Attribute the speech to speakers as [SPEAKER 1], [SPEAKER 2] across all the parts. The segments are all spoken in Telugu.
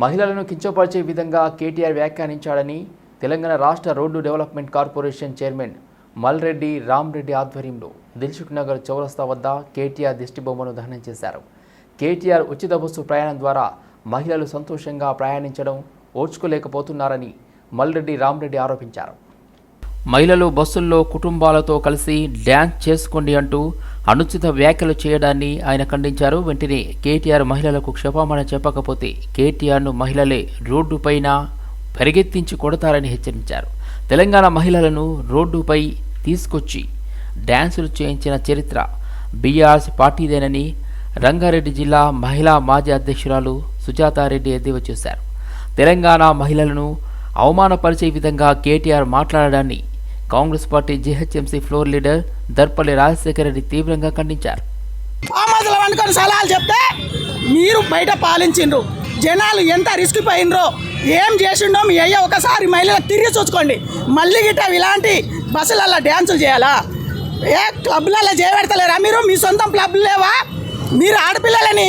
[SPEAKER 1] మహిళలను కించపరిచే విధంగా కేటీఆర్ వ్యాఖ్యానించాడని తెలంగాణ రాష్ట్ర road development corporation chairman Malreddy Ramreddy ఆధ్వర్యంలో దిల్సుఖ్ నగర్ చౌరస్తా వద్ద కేటీఆర్ దిష్టిబొమ్మను దహనం చేశారు. కేటీఆర్ ఉచిత బస్సు ప్రయాణం ద్వారా మహిళలు సంతోషంగా ప్రయాణించడం ఓర్చుకోలేకపోతున్నారని మల్రెడ్డి రామ్రెడ్డి ఆరోపించారు. మహిళలు బస్సుల్లో కుటుంబాలతో కలిసి డ్యాన్స్ చేసుకోండి అంటూ అనుచిత వ్యాఖ్యలు చేయడాన్ని ఆయన ఖండించారు. వెంటనే కేటీఆర్ మహిళలకు క్షమాపణ చెప్పకపోతే కేటీఆర్ను మహిళలే రోడ్డుపైన పరిగెత్తించి కొడతారని హెచ్చరించారు. తెలంగాణ మహిళలను రోడ్డుపై తీసుకొచ్చి డ్యాన్సులు చేయించిన చరిత్ర బీఆర్స్ పార్టీదేనని రంగారెడ్డి జిల్లా మహిళా మాజీ అధ్యక్షురాలు సుజాతారెడ్డి ఎద్దేవా చేశారు. తెలంగాణ మహిళలను అవమానపరిచే విధంగా KTR మాట్లాడడాన్ని Congress party GHMC floor leader Darpalli Rajasekhara Reddy తీవ్రంగా ఖండించారు.
[SPEAKER 2] అనుకొని సలహాలు చెప్తే మీరు బయట పాలించిండ్రు. జనాలు ఎంత రిస్క్ పోయినరో ఏం చేసిండో మీ అయ్య ఒకసారి మహిళలకు తిరిగి చూసుకోండి. మళ్ళీ గిట్ట ఇలాంటి బస్సులలో డ్యాన్సులు చేయాలా? ఏ క్లబ్లలో చేయబెడతలేరా మీరు? మీ సొంతం క్లబ్లు లేవా? మీరు ఆడపిల్లలని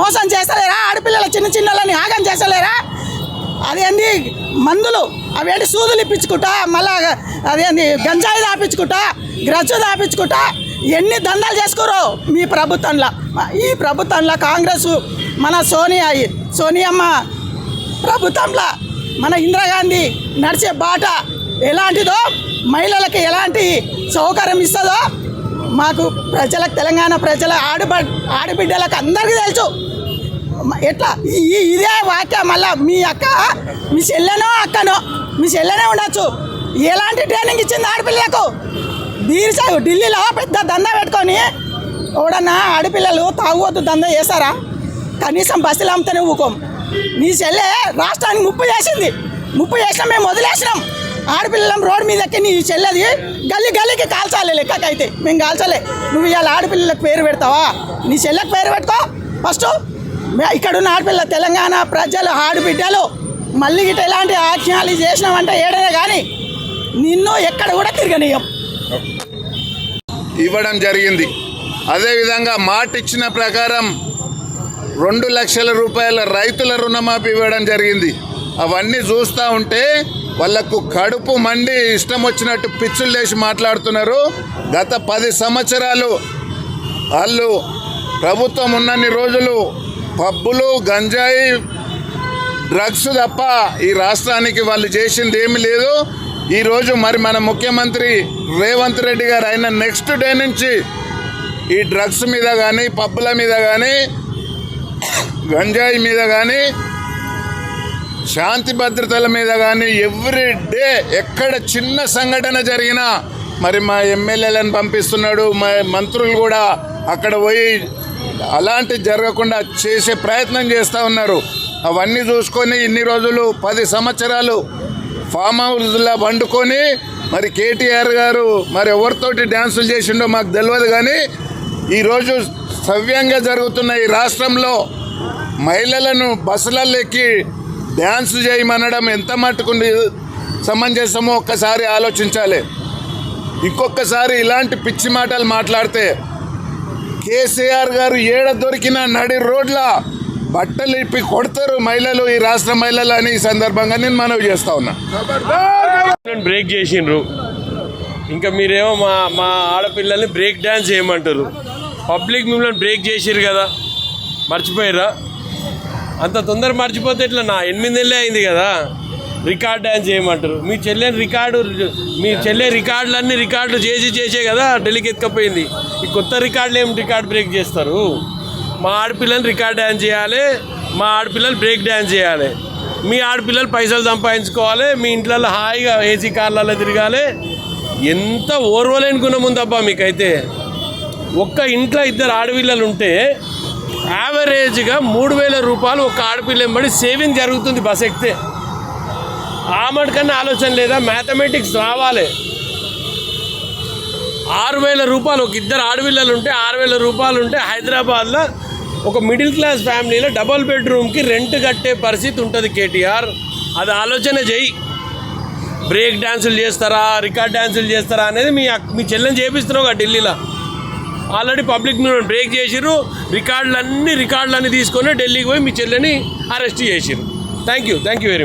[SPEAKER 2] మోసం చేస్తలేరా? ఆడపిల్లల చిన్న చిన్నలని ఆగం చేస్తలేరా? అదేంది మందులు. అవేంటి సూదులు ఇప్పించుకుంటా మళ్ళా అదేంది గంజాయి దాపించుకుంటా గ్రచ్చు దాపించుకుంటా ఎన్ని దందాలు చేసుకోరు మీ ప్రభుత్వంలో. ఈ ప్రభుత్వంలో కాంగ్రెస్ మన సోనియా సోనియమ్మ ప్రభుత్వంలో మన ఇందిరాగాంధీ నడిచే బాట ఎలాంటిదో మహిళలకు ఎలాంటి సౌకర్యం ఇస్తుందో మాకు ప్రజలకు తెలంగాణ ప్రజల ఆడబ ఆడబిడ్డలకు అందరికీ తెలుసు. ఎట్లా? ఈ- ఇదే వాక్యం మళ్ళా మీ అక్క మీ చెల్లెనో అక్కనో మీ చెల్లెనే ఉండొచ్చు. ఎలాంటి ట్రైనింగ్ ఇచ్చింది ఆడపిల్లకు బీర్సాగు ఢిల్లీలో పెద్ద దందా పెట్టుకొని ఎవడన్నా ఆడపిల్లలు తాగువద్దు దందా చేస్తారా? కనీసం బస్సులు అమ్ముతూనే ఊకోం. మీ చెల్లె రాష్ట్రానికి ముప్పు చేసింది. ముప్పు చేసినా మేము వదిలేసినాం. ఆడపిల్లలం రోడ్డు మీద ఎక్కి నీ చెల్లెది. గల్లీ గల్లీకి కాల్చాలి లెక్కకైతే. మేము కాల్చలే. నువ్వు ఇవాళ ఆడపిల్లలకు పేరు పెడతావా? నీ చెల్లెకి పేరు పెట్టుకో. ఫస్ట్ ఇక్కడున్న ఆడపిల్ల తెలంగాణ ప్రజలు ఆడబిడ్డలు మళ్ళీ గిట్ట ఎలాంటి ఆజ్ఞాలు చేసినామంటే ఏడనే కానీ నిన్ను ఎక్కడ కూడా తిరగనీయం
[SPEAKER 3] ఇవ్వడం జరిగింది. అదేవిధంగా మాట ఇచ్చిన ప్రకారం రెండు లక్షల రూపాయల రైతుల రుణమాఫీ ఇవ్వడం జరిగింది. అవన్నీ చూస్తూ ఉంటే వాళ్ళకు కడుపు మండి ఇష్టం వచ్చినట్టు పిచ్చులు లేచి మాట్లాడుతున్నారు. గత పది సంవత్సరాలు వాళ్ళు ప్రభుత్వం ఉన్నన్ని రోజులు పబ్బులు గంజాయి డ్రగ్స్ తప్ప ఈ రాష్ట్రానికి వాళ్ళు చేసింది ఏమీ లేదు. ఈరోజు మరి మన ముఖ్యమంత్రి రేవంత్ రెడ్డి గారు అయిన నెక్స్ట్ డే నుంచి ఈ డ్రగ్స్ మీద కానీ పబ్బుల మీద కానీ గంజాయి మీద కానీ శాంతి భద్రతల మీద కానీ ఎవ్రీ డే ఎక్కడ చిన్న సంఘటన జరిగినా మరి మా ఎమ్మెల్యేలను పంపిస్తున్నాడు. మా మంత్రులు కూడా అక్కడ పోయి అలాంటి జరగకుండా చేసే ప్రయత్నం చేస్తూ ఉన్నారు. అవన్నీ చూసుకొని ఇన్ని రోజులు పది సంవత్సరాలు ఫామ్ హౌస్లా వండుకొని మరి కేటీఆర్ గారు మరి ఎవరితోటి డ్యాన్సులు చేసిండో మాకు తెలియదు కానీ ఈరోజు సవ్యంగా జరుగుతున్న ఈ రాష్ట్రంలో మహిళలను బస్సులలో ఎక్కి డ్యాన్స్ చేయమనడం ఎంత మట్టుకు సమంజసమో ఒక్కసారి ఆలోచించాలి. ఇంకొకసారి ఇలాంటి పిచ్చి మాటలు మాట్లాడితే కేసీఆర్ గారు ఏడ దొరికిన నడి రోడ్ల బట్టలు ఇప్పి కొడతారు మహిళలు ఈ రాష్ట్ర మహిళలు అని ఈ సందర్భంగా నేను మనవి చేస్తా ఉన్నా.
[SPEAKER 4] బ్రేక్ చేసిండ్రు. ఇంకా మీరేమో మా మా ఆడపిల్లల్ని బ్రేక్ డ్యాన్స్ చేయమంటారు. పబ్లిక్ మిమ్మల్ని బ్రేక్ చేసిర్రు కదా. మర్చిపోయారా అంత తొందర మర్చిపోతే ఇట్లా నా? ఎనిమిది నెలలే అయింది కదా. రికార్డ్ డ్యాన్స్ చేయమంటారు. మీ చెల్లెని రికార్డు మీ చెల్లె రికార్డులన్నీ రికార్డులు చేసి చేసే కదా ఢిల్లీకి ఎత్తుకపోయింది. ఈ కొత్త రికార్డులు ఏం రికార్డ్ బ్రేక్ చేస్తారు? మా ఆడపిల్లలు రికార్డ్ డ్యాన్స్ చేయాలి మా ఆడపిల్లలు బ్రేక్ డ్యాన్స్ చేయాలి. మీ ఆడపిల్లలు పైసలు సంపాదించుకోవాలి మీ ఇంట్లో హాయిగా ఏసీ కార్లలో తిరగాలి. ఎంత ఓర్వలేని గుణం ఉందబ్బా మీకైతే. ఒక్క ఇంట్లో ఇద్దరు ఆడపిల్లలు ఉంటే యావరేజ్గా మూడు వేల రూపాయలు ఒక ఆడపిల్ల ఎంబడి సేవింగ్ జరుగుతుంది బస్ ఎక్కితే. ఆ కన్నా ఆలోచన లేదా? మ్యాథమెటిక్స్ రావాలి. ఆరు వేల రూపాయలు ఒక ఇద్దరు ఆడపిల్లలు ఉంటే ఆరు వేల రూపాయలు ఉంటే హైదరాబాద్లో ఒక మిడిల్ క్లాస్ ఫ్యామిలీలో డబల్ బెడ్రూమ్కి రెంట్ కట్టే పరిస్థితి ఉంటుంది కేటీఆర్. అది ఆలోచన చేయి. బ్రేక్ డ్యాన్సులు చేస్తారా? రికార్డ్ డ్యాన్సులు చేస్తారా అనేది మీ మీ చెల్లెని చేపిస్తున్నావు కదా ఢిల్లీలో. ఆల్రెడీ పబ్లిక్ బ్రేక్ చేసిర్రు. రికార్డులన్నీ రికార్డులన్నీ తీసుకొని ఢిల్లీకి పోయి మీ చెల్లెని అరెస్ట్ చేసిర్రు. Thank you thank you very much